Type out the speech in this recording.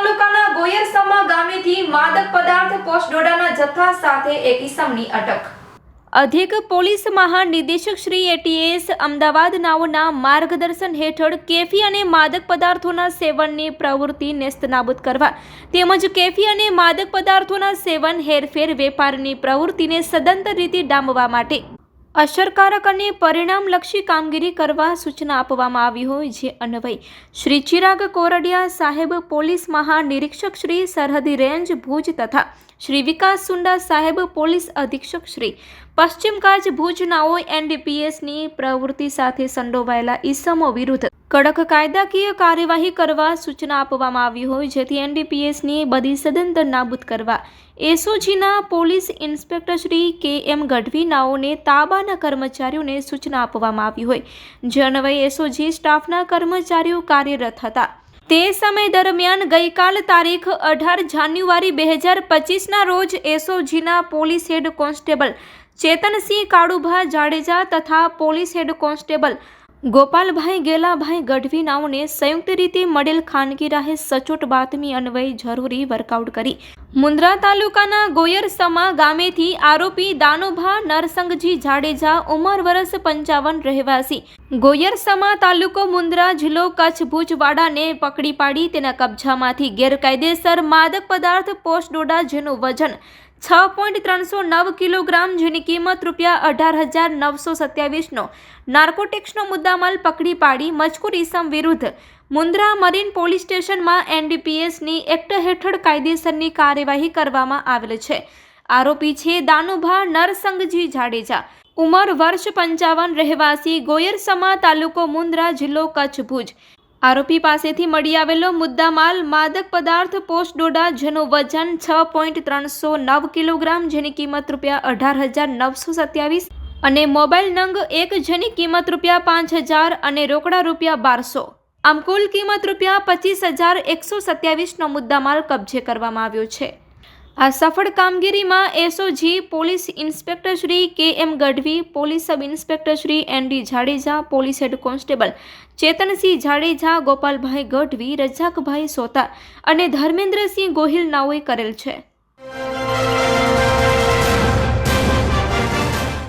તાલુકાના ગોયરસમા ગામેથી માદક પદાર્થ પોસ્ટડોડાના જથ્થા સાથે એક ઇસમની અટક. અધિક પોલીસ મહાનિદેશક શ્રી એટીએસ અમદાવાદ નાઓના માર્ગદર્શન હેઠળ કેફી અને માદક પદાર્થોના સેવનની પ્રવૃત્તિ નેસ્તનાબૂદ કરવા તેમજ કેફી અને માદક પદાર્થોના સેવન, હેરફેર, વેપારની પ્રવૃત્તિને સદંતર રીતે ડામવા માટે અસરકારક અને પરિણામલક્ષી કામગીરી કરવા સૂચના આપવામાં આવી હોય જે અન્વય શ્રી ચિરાગ કોરડિયા સાહેબ, પોલીસ મહાનિરીક્ષક શ્રી સરહદી રેન્જ ભુજ તથા શ્રી વિકાસ સુંડા સાહેબ, પોલીસ અધિક્ષક શ્રી પશ્ચિમ કચ્છ ભુજ નાઓ એનડીપીએસની પ્રવૃત્તિ સાથે સંડોવાયેલા ઈસમો વિરુદ્ધ કડક કાયદાકીય કાર્યવાહી કરવા સૂચના આપવામાં આવી હોય, જેથી એનડીપીએસની બધી સદંતર નાબૂદ કરવા. એસઓજીના police inspector Shri K M Gadhvi નાઓને તાબાના કર્મચારીઓને સૂચના આપવામાં આવી હોય. જે અન્વયે એસઓજી સ્ટાફના કર્મચારીઓ કાર્યરત હતા. તે સમય દરમિયાન ગઈકાલ તારીખ અઢાર જાન્યુઆરી બે હજાર પચીસના રોજ એસઓજીના police head constable Chetansinh Kalubha Jadeja તથા police head constable Gopalbhai Gelabhai Gadhvi નાઓને સંયુક્ત રીતે મળેલ ખાનગી રાહે સચોટ બાતમી અન્વયે જરૂરી વર્કઆઉટ કરી. મુન્દ્રા તાલુકાના ગોયરસમા ગામેથી આરોપી દાનોભા નરસંગજી જાડેજા ઉંમર વર્ષ પંચાવન રહેવાસી. ગોયરસમા તાલુકો મુન્દ્રા જિલ્લો કચ્છ ભુજવાડાને પકડી પાડી તેના કબજામાંથી ગેરકાયદેસર માદક પદાર્થ પોસ્ટ ડોડા જેનું વજન છ પોઈન્ટ ત્રણસો નવ કિલોગ્રામ જેની કિંમત રૂપિયા અઢાર હજાર નવસો સત્યાવીસનો નાર્કોટિક્સનો મુદ્દામાલ પકડી પાડી મજકૂર ઇસમ વિરુદ્ધ મુન્દ્રા મરીન પોલીસ સ્ટેશનમાં એનડીપીએસની એક્ટ હેઠળ કાયદેસરની કાર્યવાહી કરવામાં આવેલ છે. આરોપી છે દાનુભા નરસંગજી જાડેજા. ઉંમર વર્ષ પંચાવન, રહેવાસી ગોયરસમા તાલુકો મુન્દ્રા જિલ્લો કચ્છ ભુજ. આરોપી પાસેથી મળી આવેલો મુદ્દામાલ માદક પદાર્થ પોસ્ટ ડોડા જેનું વજન છ પોઈન્ટ ત્રણસો નવ કિલોગ્રામ, જેની કિંમત રૂપિયા અઢાર હજાર નવસો સત્યાવીસ અને મોબાઈલ નંગ એક જેની કિંમત રૂપિયા પાંચ હજાર અને રોકડા રૂપિયા બારસો. આમ કુલ કિંમત રૂપિયા પચીસ હજાર એકસો સત્યાવીસનો મુદ્દામાલ કબજે કરવામાં આવ્યો છે. આ સફળ કામગીરીમાં SOG police inspector Shri K M Gadhvi, police sub inspector Shri N D Jadeja, police head constable Chetansinh Jadeja, Gopalbhai Gadhvi Razakbhai Sota અને ધર્મેન્દ્રસિંહ ગોહિલ નાઓએ કરેલ છે.